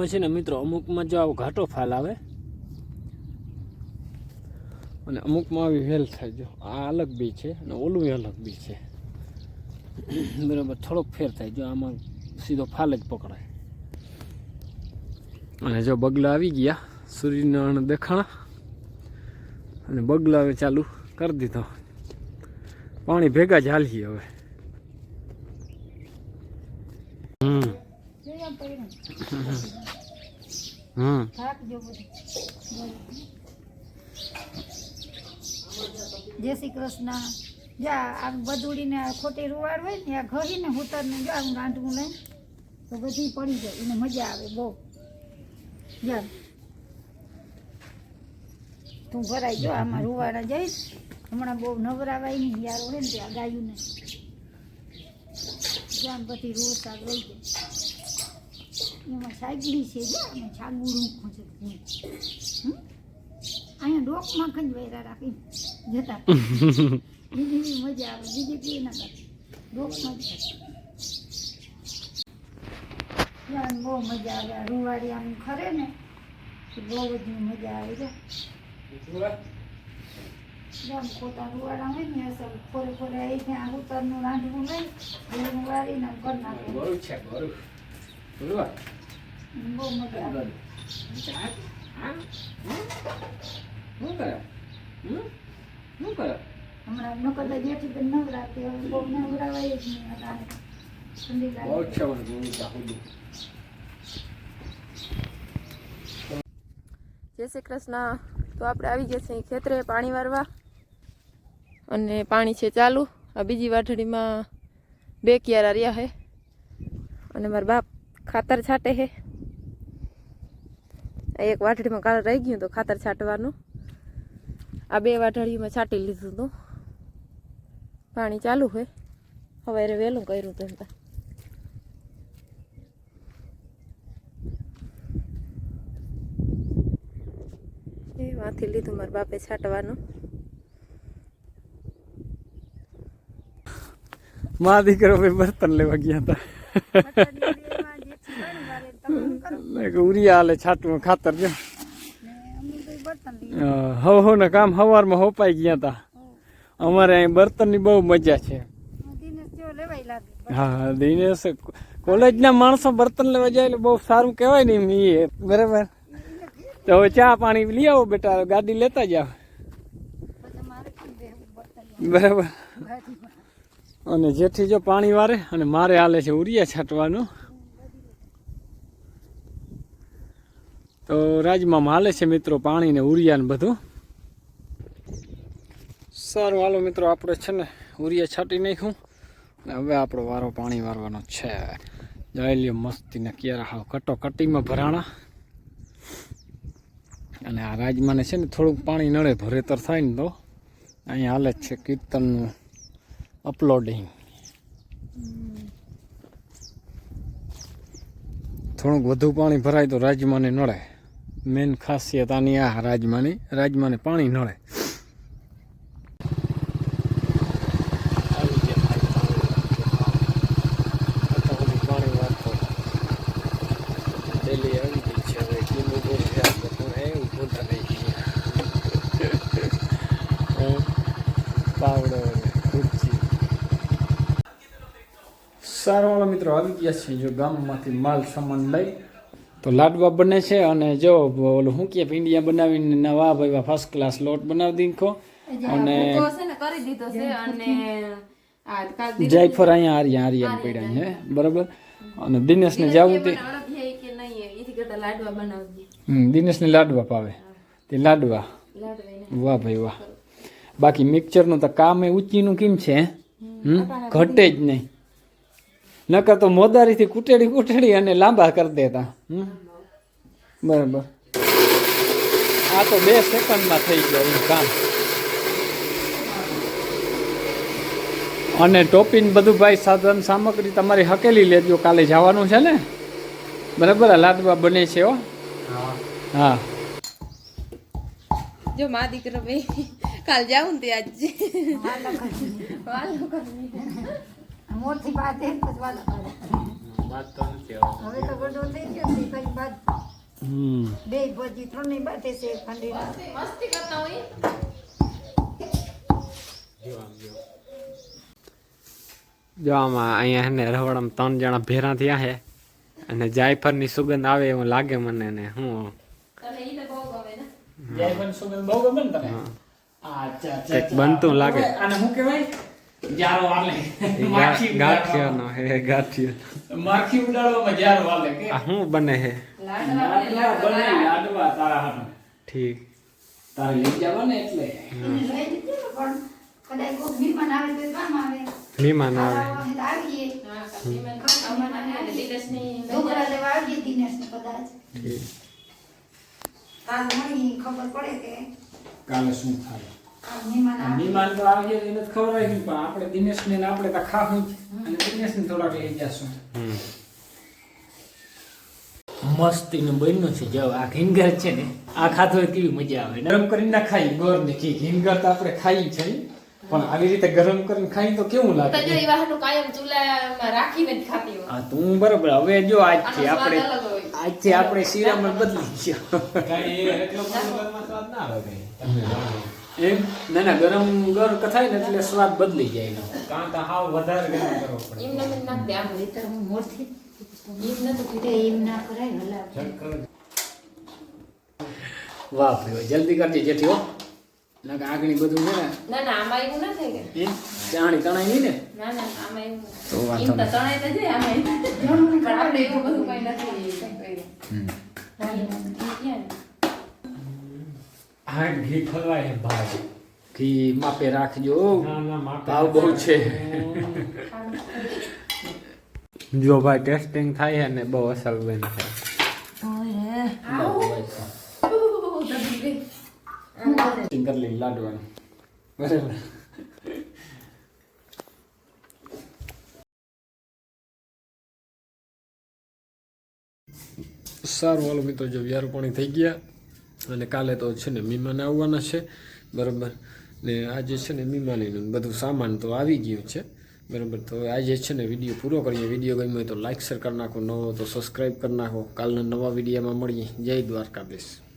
ફાલમાં છે ને મિત્રો, અમુકમાં જો આવો ઘાટો ફાલ આવે, અને અમુકમાં આવી વેલ થાય. જો, આ અલગ બી છે અને ઓલું અલગ બી છે. બરાબર, થોડોક ફેર થાય. જો, આમાં સીધો ફાલ જ પકડાય. અને જો બગલા આવી ગયા સૂર્યનારાયણ દેખાણા. અને બગલા હવે ચાલુ કરી દીધો. પાણી ભેગા જ હાલીએ હવે. હમ. જય શ્રી કૃષ્ણ. જા, આ બધુડીને ખોટી રૂવાડ હોય ને, આ ઘડીને હુતરને જો આમ રાંધવું લઈ તો બધી પડી જાય, એને મજા આવે બહુ. જા. તું ભરાઈ જો આમાં રૂવાડા જઈશ. હમણાં બહુ નવરાવાય નહીં, યાર હોય ને ત્યાં ગાયું ને જ્યાં બધી રૂ શાક રહી જાય. એમાં સાગડી છે ને એમાં રૂખું છે? અહીંયા ડોકમાં ખંજ વૈરા રાખી જતા બીજી મજા આવે. બીજી કઈ ના કરે ડોકમાં જ બહુ મજા આવે. આ રૂવાડી આમ ખરે ને? બહુ જ મજા આવે છે. જેમ ખોટા રૂવાડા હોય ને ફોરે ફોરે અહીં આ ઉતરનું રાંધવું નહીં એનું વાળીને આમ કરી બહુ મજા શું કરે? શું કરે? હમણાં નકર તો જેથી તો નવરાત્રી બહુ નવરાવાય જ નહીં અટાણે. ઠંડી લાગે. છે મને જોવું ચાહું જય શ્રી કૃષ્ણ. તો આપણે આવી ગયા છીએ ખેતરે પાણી વારવા. અને પાણી છે ચાલુ. આ બીજી વાઢડીમાં બે ક્યારા રહ્યા છે. અને મારા બાપ ખાતર છાંટે છે. એક વાટડીમાં કાળ રહી ગયું તો ખાતર છાંટવાનું. આ બે વાટડીમાં છાંટી લીધું હતું પાણી ચાલુ હોય. હવે વહેલું કર્યું હતું એમ વાંથી લીધું મારા બાપે છાંટવાનું. માં દીકરો બર્તન લેવા ગયા હતા. ઉરિયા હાલે છાટવું ખાતર જો. હવ હવ ને કામ સવારમાં હોપાઈ ગયા હતા અમારે અહીં બર્તનની બહુ મજા છે. હા દિનેશ કોલેજના માણસો બર્તન લેવા જાય એટલે બહુ સારું કહેવાય ને એ. બરાબર? તો હવે ચા પાણી લઈ આવો બેટા ગાડી લેતા જાઓ. બરાબર? અને જેથી જો પાણી વારે અને મારે હાલે છે ઉરિયા છાંટવાનું. તો રાજમાં હાલે છે મિત્રો પાણી ને ઉરિયા ને બધું. સારું, હાલો મિત્રો, આપણે છે ને ઉરિયા છાંટી નાખ્યું. ને હવે આપણો વારો પાણી વારવાનો છે. જાયલીઓ મસ્તીના ક્યારે હાવ કટોકટીમાં ભરાણા. અને આ રાજમાને છે ને થોડુંક પાણી નળે ભરેતર થાય ને તો. અહીંયા હાલે છે કીર્તનનું અપલોડિંગ. થોડુંક વધુ પાણી ભરાય તો રાજમાને નડે મેન ખાસિયત આની આ રાજમાની. રાજમાને પાણી નળે. સારું વાળા મિત્રો આવી ગયા છે જો ગામમાંથી માલ સામાન લઈ તો લાડવા બને છે અને જો ઓલું શું કે ભીંડિયા બનાવીને નવા ભાઈ ફર્સ્ટ ક્લાસ લોટ બનાવી દીધો. અને કરી દીધો છે અને જાયફર અહીંયા આર્યા આર્યા પડ્યા છે બરાબર? અને દિનેશને જવું તે દિનેશને લાડવા પાવે તે લાડવા. લાડવા વાહ ભાઈ વાહ. બાકી મિક્સરનું તો કામ એ ઊંચીનું કેમ છે હમ ઘટે જ નહીં. નકર તો મોદારીથી કૂટેડી કૂટેડી અને લાંબા કરી દેતા. બરાબર. આ તો બે સેકન્ડમાં થઈ ગયો એ કામ. અને ટોપીન બધું ભાઈ સાધન સામગ્રી તમારી હકેલી લેજો કાલે જવાનું છે ને? બરાબર આ લાડવા બને છે હો. હા. જો મા દીકરો ભાઈ કાલ જાઉં તે આજે વાલો કરી. વાલો કરી. મોટી વાત એમ જ વાલો કરે. હવે તો બધો થઈ ગયો ને પછી બાદ બે ભજી ત્રણેય બાટે છે ઠંડી મસ્તી કરતા હોય? જો આમાં અહીંયા હે ને રવાડામાં ત્રણ જણા ભેરા થયા છે અને જાયફળની સુગંધ આવે એવું લાગે મને ને હું. તને ઈ બહુ ગમે ને. જાયફળ સુગંધ બહુ ગમે ને તમે અચ્છા અચ્છા બનતું લાગે. અને હું કહેવાય? જારો વાલે એ માખી ગા- ગાંઠિયાનો હે ગાંઠિયો ઉડાડવા- માખી ઉડાડવામાં જારો વાલે કે આ શું બને હે લાડવા બને લાડવા તારા હાથમાં. ઠીક તારે લઈ જવા ને એટલે એને લઈ લીધી ને પણ કદાચ કોઈ મહેમાન આવે તો કામ આવે મહેમાન આવે ખાવા તો આવીએ હા, કાકી મને આવવાના હે ને દિનેશની ઢોકળા લેવા આવીએ દિનેશને કદાચ ઠીક કાલ મળી ખબર પડે કે કાલે શું થાય આ મહેમાન તો આવી ગયા એને જ આવી ગઈ પણ આપણે દિનેશ ને આપણે તો ખાવું અને દિનેશ ને થોડાક લઈ જશું હમ. મસ્તીનું બન્યું છે જો આ ઘીંગર છે ને આ ખાતો હોય કેવી મજા આવે ગરમ કરીને ના ખાઈ ગોર ને ઘી. ઘીંગર તો આપણે ખાઈ છે પણ આવી રીતે ગરમ કરીને ખાઈ તો કેવું તો જો લાગે વાહનું કાયમ ચૂલામાં રાખીને જ ખાતી હોય. હા તું બરાબર હવે જો આજથી આનો આપણે આજ. આજથી આપણે શિરામણ બદલી ગયો એમ ના ના ગરમ ગર કથાય ને એટલે સ્વાદ બદલી જાય એનો. એમને મને નાખ દે આમ નહીંતર હું મોરથી એમ નતું તો કીધે એમ ના કરાય હલા વાહ ભાઈ જલ્દી કરજે જેઠી હો. ના કે આગણી બધું છે ને. ના ના આમાં એવું ના થાય કે. એમ ચાણી તણાઈ નહીં ને? ના ના આમાં એવું તો. વાંધો એમ તો તણાઈ તો જાય આમાં. પણ આપણે એવું બધું કઈ નથી? હા ઘી ખવાય ભાવ. ઘી માપે રાખજો. ના ના ભાવ બહુ છે. જો ભાઈ ટેસ્ટિંગ થાય છે ને બહુ અસર બેન થાય લાડવાનું. બરાબર. સારું વાલો મિત્રો જો વ્યાર પાણી થઈ ગયા. અને કાલે તો છે ને મહેમાન આવવાના છે, બરાબર? ને આજે છે ને મહેમાનીનું બધું સામાન તો આવી ગયું છે, બરાબર? તો આજે છે ને વીડિયો પૂરો કરીએ. વીડિયો ગમ્યો હોય તો લાઇક શેર કરી નાખો, નવો તો સબસ્ક્રાઈબ કરી નાખો. કાલના નવા વિડીયોમાં મળીએ. જય દ્વારકાધીશ.